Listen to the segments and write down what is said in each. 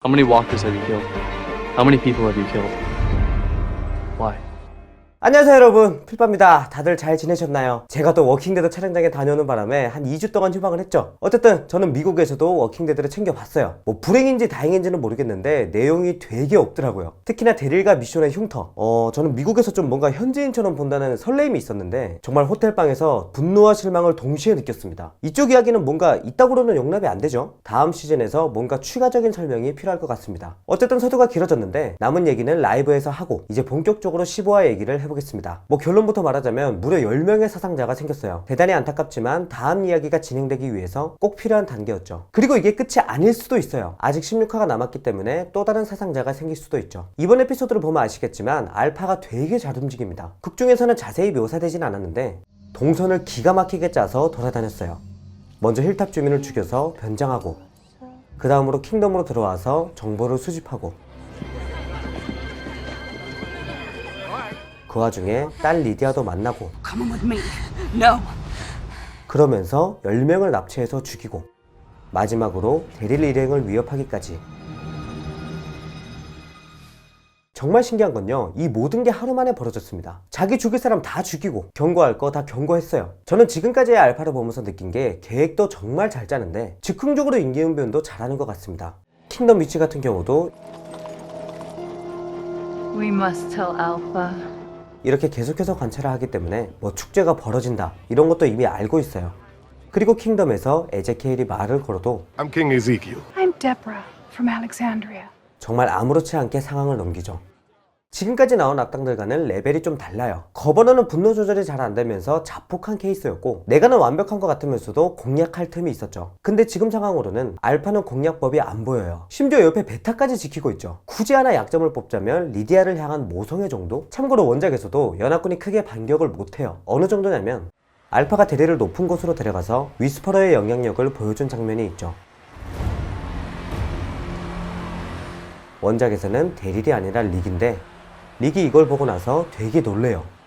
How many walkers have you killed? How many people have you killed? Why? 안녕하세요 여러분. 필빠입니다. 다들 잘 지내셨나요? 제가 또 워킹데드 촬영장에 다녀오는 바람에 한 2주 동안 휴방을 했죠. 어쨌든 저는 미국에서도 워킹데드를 챙겨봤어요. 뭐 불행인지 다행인지는 모르겠는데 내용이 되게 없더라고요. 특히나 데릴과 미션의 흉터. 어 저는 미국에서 좀 뭔가 현지인처럼 본다는 설레임이 있었는데 정말 호텔방에서 분노와 실망을 동시에 느꼈습니다. 이쪽 이야기는 뭔가 이따구로는 용납이 안 되죠. 다음 시즌에서 뭔가 추가적인 설명이 필요할 것 같습니다. 어쨌든 서두가 길어졌는데 남은 얘기는 라이브에서 하고 이제 본격적으로 15화 얘기를 해 보겠습니다. 뭐 결론부터 말하자면 무려 10명의 사상자가 생겼어요. 대단히 안타깝지만 다음 이야기가 진행되기 위해서 꼭 필요한 단계였죠. 그리고 이게 끝이 아닐 수도 있어요. 아직 16화가 남았기 때문에 또 다른 사상자가 생길 수도 있죠. 이번 에피소드를 보면 아시겠지만 알파가 되게 잘 움직입니다. 극 중에서는 자세히 묘사되진 않았는데 동선을 기가 막히게 짜서 돌아다녔어요. 먼저 힐탑 주민을 죽여서 변장하고 그 다음으로 킹덤으로 들어와서 정보를 수집하고 그 와중에 딸 리디아도 만나고. 그러면서 10명을 납치해서 죽이고 마지막으로 대릴 일행을 위협하기까지 정말 신기한 건요 이 모든 게 하루 만에 벌어졌습니다 자기 죽일 사람 다 죽이고 경고할 거 다 경고했어요 저는 지금까지의 알파를 보면서 느낀 게 계획도 정말 잘 짜는데 즉흥적으로 인기응변도 잘하는 것 같습니다 킹덤 위치 같은 경우도 We must tell Alpha. 이렇게 계속해서 관찰을 하기 때문에 뭐 축제가 벌어진다 이런 것도 이미 알고 있어요 그리고 킹덤에서 에제케일이 말을 걸어도 I'm King Ezekiel. I'm Deborah from Alexandria. 정말 아무렇지 않게 상황을 넘기죠. 지금까지 나온 악당들과는 레벨이 좀 달라요. 거버너는 분노 조절이 잘 안 되면서 자폭한 케이스였고 내가는 완벽한 것 같으면서도 공략할 틈이 있었죠. 근데 지금 상황으로는 알파는 공략법이 안 보여요. 심지어 옆에 베타까지 지키고 있죠. 굳이 하나 약점을 뽑자면 리디아를 향한 모성애 정도? 참고로 원작에서도 연합군이 크게 반격을 못해요. 어느 정도냐면 알파가 대대를 높은 곳으로 데려가서 위스퍼러의 영향력을 보여준 장면이 있죠. 원작에서는 데릴이 아니라 릭인데 릭이 이걸 보고 나서 되게 놀래요.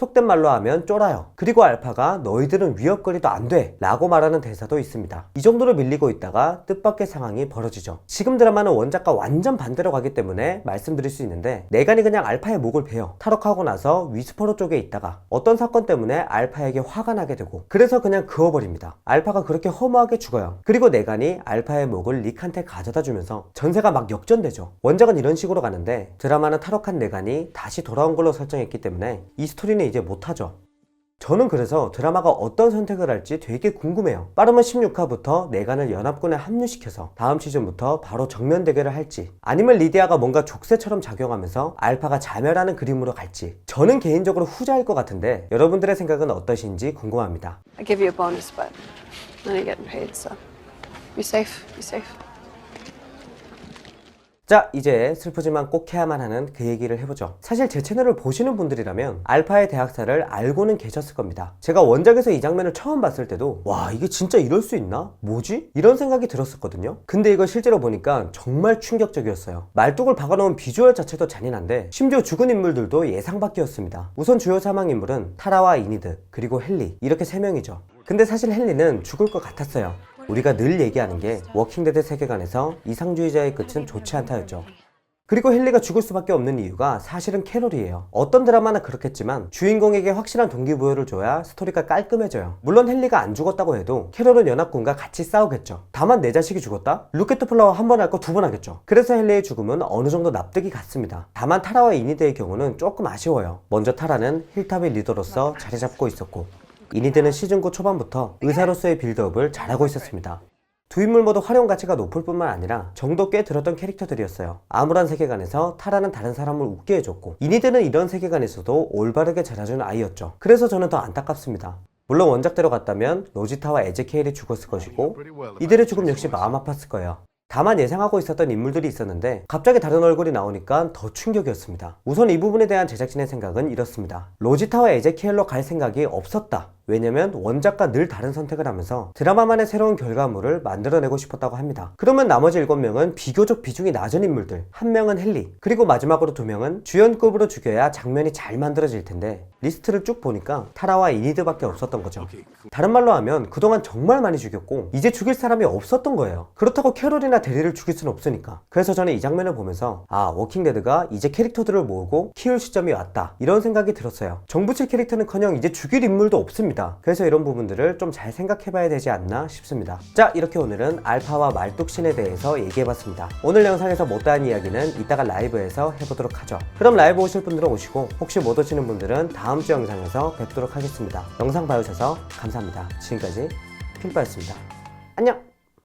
속된 말로 하면 쫄아요. 그리고 알파가 너희들은 위협거리도 안 돼! 라고 말하는 대사도 있습니다. 이 정도로 밀리고 있다가 뜻밖의 상황이 벌어지죠. 지금 드라마는 원작과 완전 반대로 가기 때문에 말씀드릴 수 있는데 내간이 그냥 알파의 목을 베어 탈옥하고 나서 위스퍼로 쪽에 있다가 어떤 사건 때문에 알파에게 화가 나게 되고 그래서 그냥 그어버립니다. 알파가 그렇게 허무하게 죽어요. 그리고 내간이 알파의 목을 릭한테 가져다 주면서 전세가 막 역전되죠. 원작은 이런 식으로 가는데 드라마는 탈옥한 내간이 다시 돌아온 걸로 설정했기 때문에 이 스토리는 이제 못하죠. 저는 그래서 드라마가 어떤 선택을 할지 되게 궁금해요. 빠르면 16화부터 내간을 연합군에 합류시켜서 다음 시즌부터 바로 정면 대결을 할지 아니면 리디아가 뭔가 족쇄처럼 작용하면서 알파가 자멸하는 그림으로 갈지 저는 개인적으로 후자일 것 같은데 여러분들의 생각은 어떠신지 궁금합니다. I give you a bonus, but I ain't getting paid, so be safe. Be safe. 자, 이제 슬프지만 꼭 해야만 하는 그 얘기를 해보죠. 사실 제 채널을 보시는 분들이라면 알파의 대학사를 알고는 계셨을 겁니다. 제가 원작에서 이 장면을 처음 봤을 때도 와, 이게 진짜 이럴 수 있나? 뭐지? 이런 생각이 들었었거든요. 근데 이걸 실제로 보니까 정말 충격적이었어요. 말뚝을 박아놓은 비주얼 자체도 잔인한데 심지어 죽은 인물들도 예상 밖이었습니다. 우선 주요 사망 인물은 타라와 이니드, 그리고 헨리 이렇게 세 명이죠. 근데 사실 헨리는 죽을 것 같았어요. 우리가 늘 얘기하는 게 워킹데드 세계관에서 이상주의자의 끝은 좋지 않다였죠. 그리고 헨리가 죽을 수밖에 없는 이유가 사실은 캐롤이에요. 어떤 드라마나 그렇겠지만 주인공에게 확실한 동기부여를 줘야 스토리가 깔끔해져요. 물론 헨리가 안 죽었다고 해도 캐롤은 연합군과 같이 싸우겠죠. 다만 내 자식이 죽었다? 루켓트 플라워 한 번 할 거 두 번 하겠죠. 그래서 헨리의 죽음은 어느 정도 납득이 갔습니다. 다만 타라와 이니드의 경우는 조금 아쉬워요. 먼저 타라는 힐탑의 리더로서 자리 잡고 있었고 이니드는 시즌 9 초반부터 의사로서의 빌드업을 잘하고 있었습니다. 두 인물 모두 활용 가치가 높을 뿐만 아니라 정도 꽤 들었던 캐릭터들이었어요. 암울한 세계관에서 타라는 다른 사람을 웃게 해줬고 이니드는 이런 세계관에서도 올바르게 자라준 아이였죠. 그래서 저는 더 안타깝습니다. 물론 원작대로 갔다면 로지타와 에제케일이 죽었을 것이고 이들의 죽음 역시 마음 아팠을 거예요. 다만 예상하고 있었던 인물들이 있었는데 갑자기 다른 얼굴이 나오니까 더 충격이었습니다. 우선 이 부분에 대한 제작진의 생각은 이렇습니다. 로지타와 에제키엘로 갈 생각이 없었다. 왜냐면 원작과 늘 다른 선택을 하면서 드라마만의 새로운 결과물을 만들어내고 싶었다고 합니다. 그러면 나머지 7명은 비교적 비중이 낮은 인물들, 한 명은 헨리, 그리고 마지막으로 두 명은 주연급으로 죽여야 장면이 잘 만들어질 텐데 리스트를 쭉 보니까 타라와 이니드밖에 없었던 거죠. 다른 말로 하면 그동안 정말 많이 죽였고 이제 죽일 사람이 없었던 거예요. 그렇다고 캐롤이나 데리를 죽일 수는 없으니까. 그래서 저는 이 장면을 보면서 아 워킹데드가 이제 캐릭터들을 모으고 키울 시점이 왔다 이런 생각이 들었어요. 정부칠 캐릭터는커녕 이제 죽일 인물도 없습니다. 그래서 이런 부분들을 좀 잘 생각해 봐야 되지 않나 싶습니다. 자 이렇게 오늘은 알파와 말뚝신에 대해서 얘기해 봤습니다. 오늘 영상에서 못다한 이야기는 이따가 라이브에서 해보도록 하죠. 그럼 라이브 오실 분들은 오시고 혹시 못 오시는 분들은 다음 주 영상에서 뵙도록 하겠습니다. 영상 봐주셔서 감사합니다. 지금까지 필바였습니다. 안녕!